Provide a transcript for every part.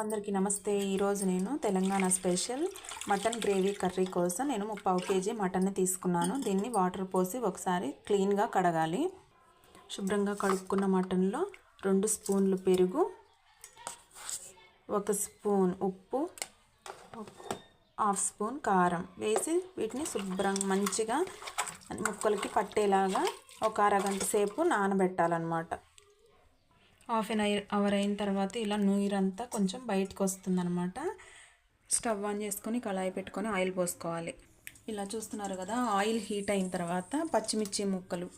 అందరికీ నమస్తే. ఈరోజు నేను Telangana special mutton gravy curry కోసం నేను ముప్పావు కేజీ మటన్ని తీసుకున్నాను. దీన్ని వాటర్ పోసి ఒకసారి క్లీన్గా కడగాలి. శుభ్రంగా కడుక్కున్న మటన్లో రెండు స్పూన్లు పెరుగు ఒక స్పూన్ ఉప్పు హాఫ్ స్పూన్ కారం వేసి వీటిని శుభ్రంగా మంచిగా ముక్కలకి పట్టేలాగా ఒక అరగంట సేపు నానబెట్టాలన్నమాట. హాఫ్ అన్ అవర్ అయిన తర్వాత ఇలా నీరంతా కొంచెం బయటకు వస్తుందన్నమాట స్టవ్ ఆన్ చేసుకొని కళాయి పెట్టుకొని ఆయిల్ పోసుకోవాలి. ఇలా చూస్తున్నారు కదా ఆయిల్ హీట్ అయిన తర్వాత పచ్చిమిర్చి ముక్కలు.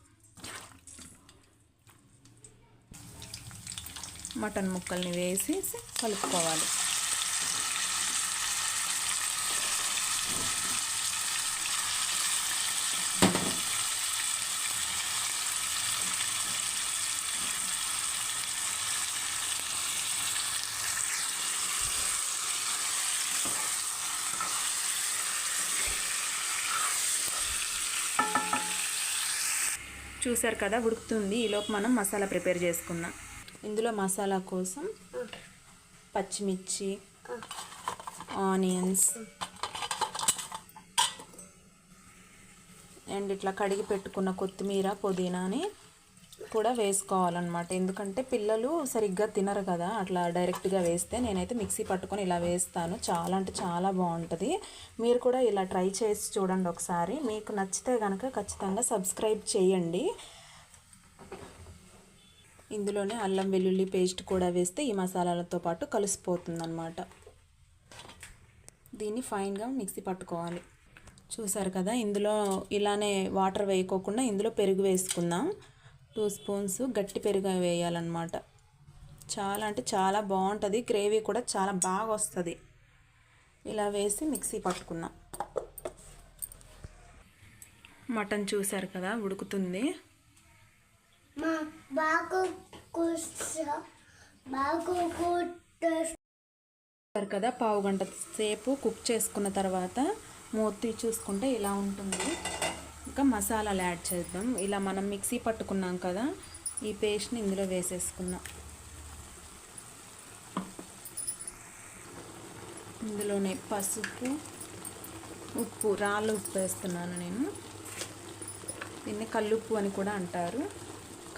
మటన్ ముక్కల్ని వేసి కలుపుకోవాలి. చూసారు కదా ఉడుకుతుంది. ఈలోపు మనం మసాలా ప్రిపేర్ చేసుకుందాం. ఇందులో మసాలా కోసం పచ్చిమిర్చి ఆనియన్స్ అండ్ ఇట్లా కడిగి పెట్టుకున్న కొత్తిమీర పుదీనాని కూడా వేసుకోవాలన్నమాట. ఎందుకంటే పిల్లలు సరిగ్గా తినరు కదా అట్లా డైరెక్ట్గా వేస్తే నేనైతే మిక్సీ పట్టుకొని ఇలా వేస్తాను. చాలా అంటే చాలా బాగుంటుంది. మీరు కూడా ఇలా ట్రై చేసి చూడండి ఒకసారి. మీకు నచ్చితే కనుక ఖచ్చితంగా సబ్స్క్రైబ్ చేయండి. ఇందులోనే అల్లం వెల్లుల్లి పేస్ట్ కూడా వేస్తే ఈ మసాలాలతో పాటు కలిసిపోతుంది అనమాట దీన్ని ఫైన్గా మిక్సీ పట్టుకోవాలి. చూసారు కదా ఇందులో ఇలానే వాటర్ వేయకోకుండా ఇందులో పెరుగు వేసుకుందాం. టూ స్పూన్స్ గట్టి పెరుగు వేయాలన్నమాట. చాలా అంటే చాలా బాగుంటుంది. గ్రేవీ కూడా చాలా బాగా వస్తుంది. ఇలా వేసి మిక్సీ పట్టుకున్నాం. మటన్ చూసారు కదా ఉడుకుతుంది. కదా పావు గంట సేపు కుక్ చేసుకున్న తర్వాత మూతి చూసుకుంటే ఇలా ఉంటుంది. వచ్చాక మసాలాలు యాడ్ చేద్దాం. ఇలా మనం మిక్సీ పట్టుకున్నాం కదా ఈ పేస్ట్ని ఇందులో వేసేసుకున్నాం ఇందులోనే పసుపు ఉప్పు రాళ్ళు ఉప్పు వేస్తున్నాను నేను. దీన్ని కల్లుప్పు అని కూడా అంటారు.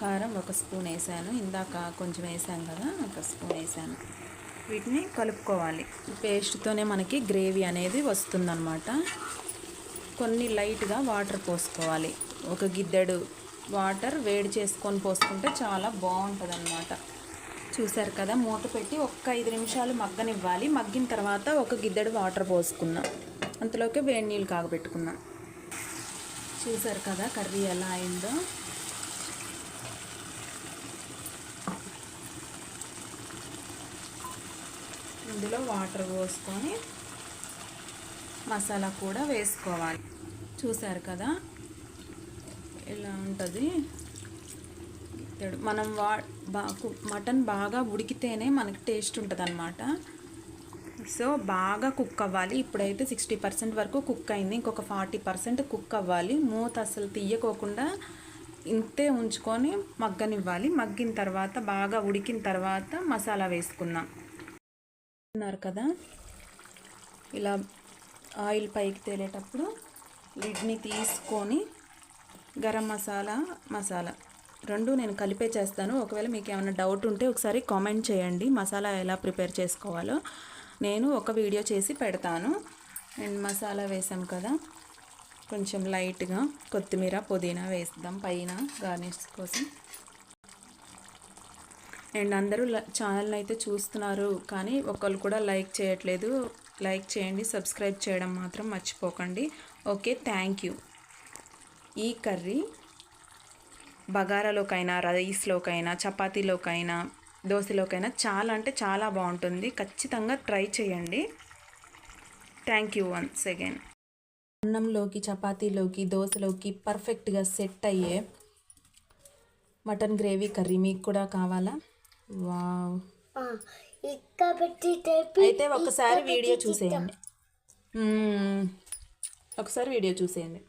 కారం ఒక స్పూన్ వేసాను. ఇందాక కొంచెం వేసాం కదా ఒక స్పూన్ వేసాను. వీటిని కలుపుకోవాలి. పేస్ట్తోనే మనకి గ్రేవీ అనేది వస్తుందన్నమాట. కొన్ని లైట్గా వాటర్ పోసుకోవాలి. ఒక గిద్దెడు వాటర్ వేడి చేసుకొని పోసుకుంటే చాలా బాగుంటుంది అన్నమాట చూసారు కదా మూత పెట్టి ఒక్క ఐదు నిమిషాలు మగ్గనివ్వాలి. మగ్గిన తర్వాత ఒక గిద్దెడు వాటర్ పోసుకున్నాం. అంతలోకి వేడి నీళ్ళు కాగబెట్టుకున్నాం. చూసారు కదా కర్రీ ఎలా అయిందో. ఇందులో వాటర్ పోసుకొని మసాలా కూడా వేసుకోవాలి. చూసారు కదా? ఇలా ఉంటుంది? మనం వా మటన్ బాగా ఉడికితేనే మనకి టేస్ట్ ఉంటుంది అనమాట సో బాగా కుక్ అవ్వాలి. ఇప్పుడైతే సిక్స్టీ పర్సెంట్ వరకు కుక్ అయింది. ఇంకొక ఫార్టీ పర్సెంట్ కుక్ అవ్వాలి. మూత అసలు తీయకోకుండా ఇంతే ఉంచుకొని మగ్గనివ్వాలి. మగ్గిన తర్వాత బాగా ఉడికిన తర్వాత మసాలా వేసుకుందాం. ఉన్నారు కదా? ఇలా ఆయిల్ పైకి తేలేటప్పుడు లిడ్ని తీసుకొని గరం మసాలా మసాలా రెండు నేను కలిపే చేస్తాను. ఒకవేళ మీకు ఏమైనా డౌట్ ఉంటే ఒకసారి కామెంట్ చేయండి. మసాలా ఎలా ప్రిపేర్ చేసుకోవాలో నేను ఒక వీడియో చేసి పెడతాను. అండ్ మసాలా వేసాం కదా కొంచెం లైట్గా కొత్తిమీర పుదీనా వేస్తాం పైన గార్నిష్ కోసం. అండ్ అందరూ ఛానల్ని అయితే చూస్తున్నారు కానీ ఒకళ్ళు కూడా లైక్ చేయట్లేదు. లైక్ చేయండి సబ్స్క్రైబ్ చేయడం మాత్రం మర్చిపోకండి. ఓకే థ్యాంక్ యూ ఈ కర్రీ బగారాలోకైనా రైస్లోకైనా చపాతీలోకైనా దోశలోకైనా చాలా అంటే చాలా బాగుంటుంది. ఖచ్చితంగా ట్రై చేయండి. థ్యాంక్ యూ వన్స్ అగైన్ అన్నంలోకి చపాతీలోకి దోశలోకి పర్ఫెక్ట్గా సెట్ అయ్యే మటన్ గ్రేవీ కర్రీ మీకు కూడా కావాలా? వావ్. అయితే ఒకసారి వీడియో చూసేయండి. ఒకసారి వీడియో చూసేయండి.